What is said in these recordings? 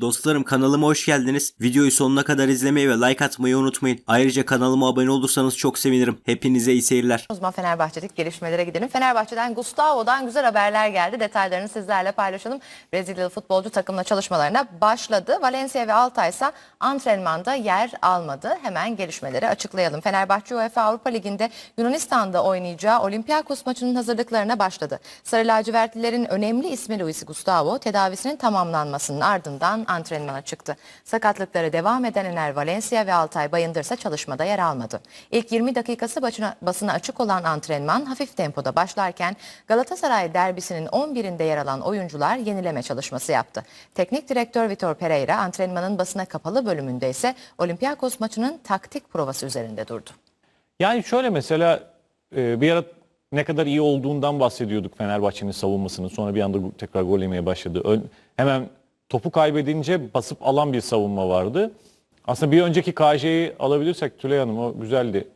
Dostlarım kanalıma hoş geldiniz. Videoyu sonuna kadar izlemeyi ve like atmayı unutmayın. Ayrıca kanalıma abone olursanız çok sevinirim. Hepinize iyi seyirler. O zaman Fenerbahçe'deki gelişmelere gidelim. Fenerbahçe'den Gustavo'dan güzel haberler geldi. Detaylarını sizlerle paylaşalım. Brezilyalı futbolcu takımla çalışmalarına başladı. Valencia ve Altay ise antrenmanda yer almadı. Hemen gelişmeleri açıklayalım. Fenerbahçe UEFA Avrupa Ligi'nde Yunanistan'da oynayacağı Olympiakos maçının hazırlıklarına başladı. Sarı lacivertlilerin önemli ismi Luis Gustavo tedavisinin tamamlanmasının ardından antrenmana çıktı. Sakatlıkları devam eden Ener Valencia ve Altay Bayındır ise çalışmada yer almadı. İlk 20 dakikası başına, basına açık olan antrenman hafif tempoda başlarken Galatasaray derbisinin 11'inde yer alan oyuncular yenileme çalışması yaptı. Teknik direktör Vitor Pereira antrenmanın basına kapalı bölümünde ise Olympiakos maçının taktik provası üzerinde durdu. Yani şöyle mesela e, bir ara ne kadar iyi olduğundan bahsediyorduk Fenerbahçe'nin savunmasının. Sonra bir anda tekrar gol yemeye başladı. Hemen topu kaybedince basıp alan bir savunma vardı. Aslında bir önceki KJ'yi alabilirsek Tülay Hanım o güzeldi.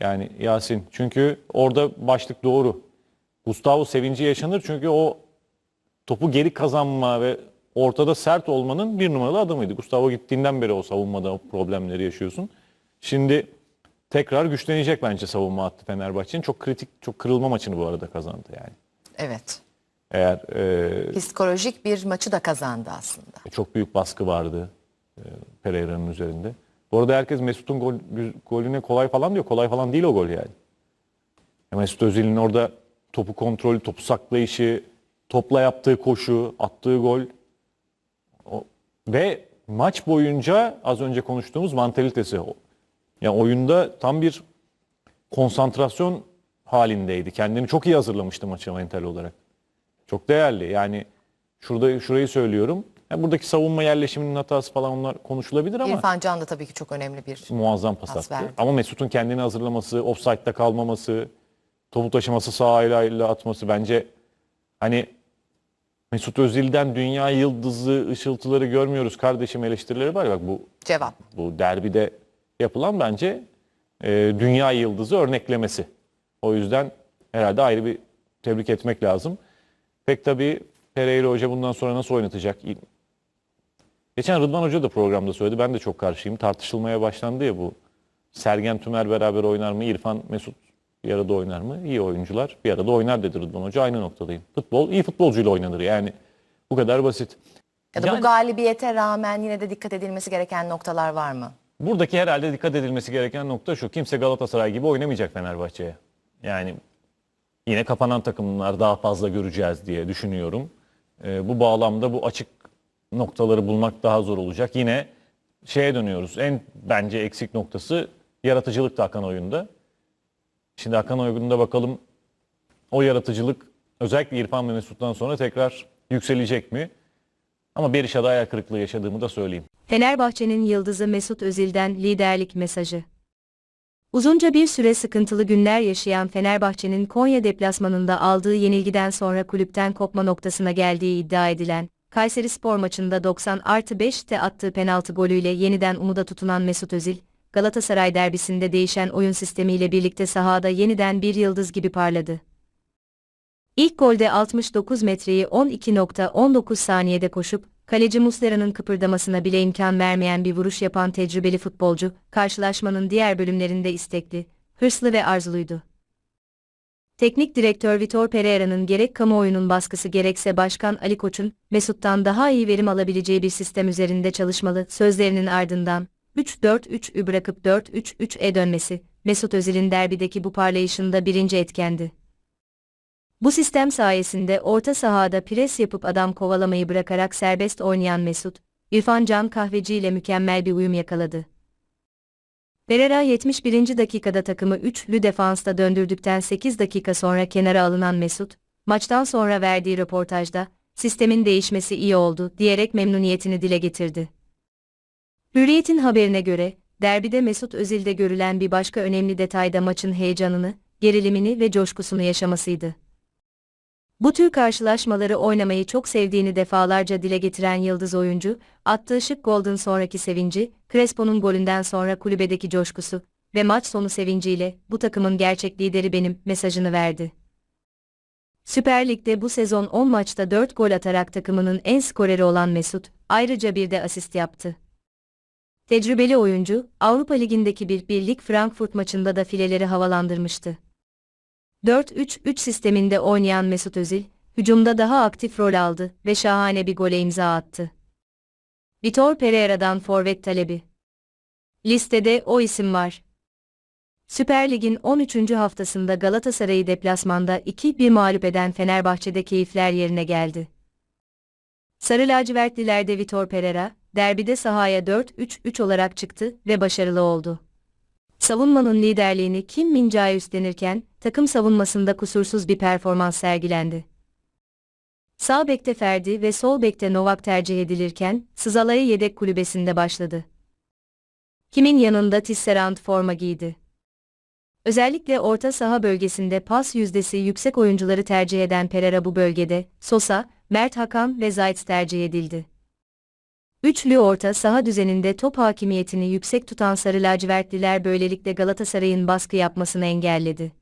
Yani Yasin. Çünkü orada başlık doğru. Gustavo sevinci yaşanır çünkü o topu geri kazanma ve ortada sert olmanın bir numaralı adamıydı. Gustavo gittiğinden beri o savunmada o problemleri yaşıyorsun. Şimdi tekrar güçlenecek bence savunma hattı Fenerbahçe'nin. Çok kritik, çok kırılma maçını bu arada kazandı yani. Evet. Eğer e, Psikolojik bir maçı da kazandı aslında. çok büyük baskı vardı e, Pereira'nın üzerinde. Bu arada herkes Mesut'un gol, golüne kolay falan diyor. Kolay falan değil o gol yani. Ya Mesut Özil'in orada topu kontrolü, topu saklayışı, topla yaptığı koşu, attığı gol. O- ve maç boyunca az önce konuştuğumuz mantalitesi. O- Yani oyunda tam bir konsantrasyon halindeydi. Kendini çok iyi hazırlamıştı maça mental olarak. Çok değerli. Yani şurada şurayı söylüyorum. Yani buradaki savunma yerleşiminin hatası falan onlar konuşulabilir ama İrfan Can da tabii ki çok önemli bir muazzam pas Pas attı. verdi. Ama Mesut'un kendini hazırlaması, offside'da kalmaması, topu taşıması, sağ ayağıyla atması bence hani Mesut Özil'den dünya yıldızı ışıltıları görmüyoruz kardeşim eleştirileri var ya bak bu cevap. bu derbide yapılan bence e, dünya yıldızı örneklemesi. O yüzden herhalde ayrı bir tebrik etmek lazım. Pek tabii Pereira Hoca bundan sonra nasıl oynatacak? Geçen Rıdvan Hoca da programda söyledi. Ben de çok karşıyım. Tartışılmaya başlandı ya bu. Sergen Tümer beraber oynar mı? İrfan Mesut bir arada oynar mı? İyi oyuncular bir arada oynar dedi Rıdvan Hoca. Aynı noktadayım. Futbol iyi futbolcuyla oynanır yani. Bu kadar basit. Ya da Yani- bu galibiyete rağmen yine de dikkat edilmesi gereken noktalar var mı? Buradaki herhalde dikkat edilmesi gereken nokta şu. Kimse Galatasaray gibi oynamayacak Fenerbahçe'ye. Yani yine kapanan takımlar daha fazla göreceğiz diye düşünüyorum. Ee, bu bağlamda bu açık noktaları bulmak daha zor olacak. Yine şeye dönüyoruz. En bence eksik noktası yaratıcılık da Hakan oyunda. Şimdi Hakan oyunda bakalım o yaratıcılık özellikle İrfan ve Mesut'tan sonra tekrar yükselecek mi? Ama Berisha'da hayal kırıklığı yaşadığımı da söyleyeyim. Fenerbahçe'nin yıldızı Mesut Özil'den liderlik mesajı. Uzunca bir süre sıkıntılı günler yaşayan Fenerbahçe'nin Konya deplasmanında aldığı yenilgiden sonra kulüpten kopma noktasına geldiği iddia edilen, Kayseri Spor maçında 90 artı 5'te attığı penaltı golüyle yeniden umuda tutunan Mesut Özil, Galatasaray derbisinde değişen oyun sistemiyle birlikte sahada yeniden bir yıldız gibi parladı. İlk golde 69 metreyi 12.19 saniyede koşup, kaleci Muslera'nın kıpırdamasına bile imkan vermeyen bir vuruş yapan tecrübeli futbolcu, karşılaşmanın diğer bölümlerinde istekli, hırslı ve arzuluydu. Teknik direktör Vitor Pereira'nın gerek kamuoyunun baskısı gerekse Başkan Ali Koç'un, Mesut'tan daha iyi verim alabileceği bir sistem üzerinde çalışmalı sözlerinin ardından, 3-4-3'ü bırakıp 4-3-3'e dönmesi, Mesut Özil'in derbideki bu parlayışında birinci etkendi. Bu sistem sayesinde orta sahada pres yapıp adam kovalamayı bırakarak serbest oynayan Mesut, İrfan Can Kahveci ile mükemmel bir uyum yakaladı. Pereira 71. dakikada takımı üçlü defansta döndürdükten 8 dakika sonra kenara alınan Mesut, maçtan sonra verdiği röportajda, sistemin değişmesi iyi oldu diyerek memnuniyetini dile getirdi. Hürriyet'in haberine göre, derbide Mesut Özil'de görülen bir başka önemli detay da maçın heyecanını, gerilimini ve coşkusunu yaşamasıydı. Bu tür karşılaşmaları oynamayı çok sevdiğini defalarca dile getiren yıldız oyuncu, attığı şık golden sonraki sevinci, Crespo'nun golünden sonra kulübedeki coşkusu ve maç sonu sevinciyle bu takımın gerçek lideri benim mesajını verdi. Süper Lig'de bu sezon 10 maçta 4 gol atarak takımının en skoreri olan Mesut, ayrıca bir de asist yaptı. Tecrübeli oyuncu, Avrupa Ligi'ndeki bir birlik Frankfurt maçında da fileleri havalandırmıştı. 4-3-3 sisteminde oynayan Mesut Özil, hücumda daha aktif rol aldı ve şahane bir gole imza attı. Vitor Pereira'dan forvet talebi. Listede o isim var. Süper Lig'in 13. haftasında Galatasaray'ı deplasmanda 2-1 mağlup eden Fenerbahçe'de keyifler yerine geldi. Sarı lacivertlilerde Vitor Pereira, derbide sahaya 4-3-3 olarak çıktı ve başarılı oldu. Savunmanın liderliğini Kim Min-jae üstlenirken, takım savunmasında kusursuz bir performans sergilendi. Sağ bekte Ferdi ve sol bekte Novak tercih edilirken, Sızala'yı yedek kulübesinde başladı. Kim'in yanında Tisserand forma giydi. Özellikle orta saha bölgesinde pas yüzdesi yüksek oyuncuları tercih eden Pereira bu bölgede, Sosa, Mert Hakan ve Zayt tercih edildi. Üçlü orta saha düzeninde top hakimiyetini yüksek tutan Sarı lacivertliler böylelikle Galatasaray'ın baskı yapmasını engelledi.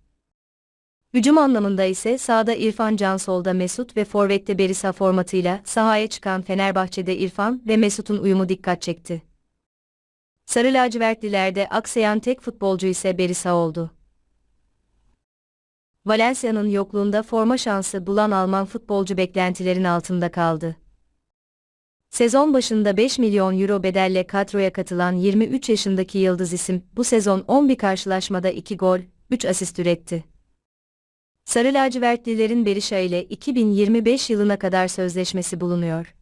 Hücum anlamında ise sağda İrfan Can solda Mesut ve forvette Berisa formatıyla sahaya çıkan Fenerbahçe'de İrfan ve Mesut'un uyumu dikkat çekti. Sarı lacivertlilerde aksayan tek futbolcu ise Berisa oldu. Valencia'nın yokluğunda forma şansı bulan Alman futbolcu beklentilerin altında kaldı. Sezon başında 5 milyon euro bedelle kadroya katılan 23 yaşındaki yıldız isim bu sezon 11 karşılaşmada 2 gol, 3 asist üretti. Sarı lacivertlilerin Berisha ile 2025 yılına kadar sözleşmesi bulunuyor.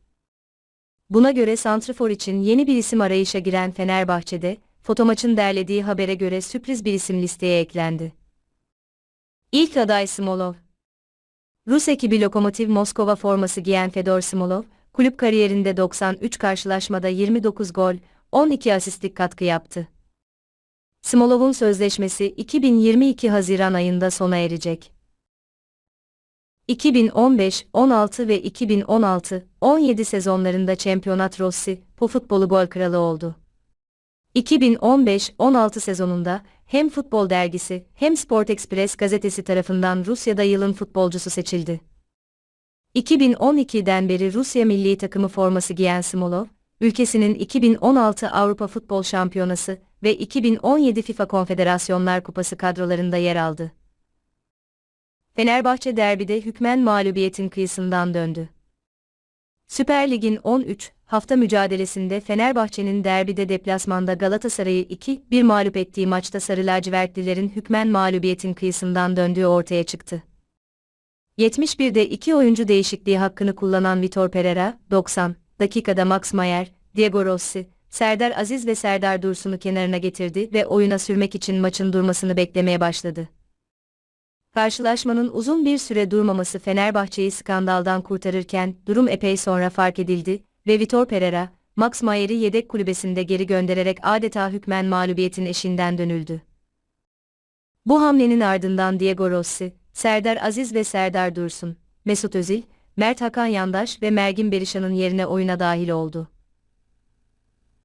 Buna göre Santrifor için yeni bir isim arayışa giren Fenerbahçe'de, Fotomaç'ın derlediği habere göre sürpriz bir isim listeye eklendi. İlk aday Smolov. Rus ekibi Lokomotiv Moskova forması giyen Fedor Smolov, kulüp kariyerinde 93 karşılaşmada 29 gol, 12 asistlik katkı yaptı. Smolov'un sözleşmesi 2022 Haziran ayında sona erecek. 2015, 16 ve 2016, 17 sezonlarında Championat Rossi, po futbolu gol kralı oldu. 2015-16 sezonunda hem Futbol Dergisi hem Sport Express gazetesi tarafından Rusya'da yılın futbolcusu seçildi. 2012'den beri Rusya milli takımı forması giyen Smolov, ülkesinin 2016 Avrupa Futbol Şampiyonası ve 2017 FIFA Konfederasyonlar Kupası kadrolarında yer aldı. Fenerbahçe derbide hükmen mağlubiyetin kıyısından döndü. Süper Lig'in 13 hafta mücadelesinde Fenerbahçe'nin derbide deplasmanda Galatasaray'ı 2-1 mağlup ettiği maçta Sarı lacivertlilerin hükmen mağlubiyetin kıyısından döndüğü ortaya çıktı. 71'de iki oyuncu değişikliği hakkını kullanan Vitor Pereira, 90 dakikada Max Mayer, Diego Rossi, Serdar Aziz ve Serdar Dursun'u kenarına getirdi ve oyuna sürmek için maçın durmasını beklemeye başladı. Karşılaşmanın uzun bir süre durmaması Fenerbahçe'yi skandaldan kurtarırken durum epey sonra fark edildi ve Vitor Pereira, Max Mayer'i yedek kulübesinde geri göndererek adeta hükmen mağlubiyetin eşiğinden dönüldü. Bu hamlenin ardından Diego Rossi, Serdar Aziz ve Serdar Dursun, Mesut Özil, Mert Hakan Yandaş ve Mergin Berişan'ın yerine oyuna dahil oldu.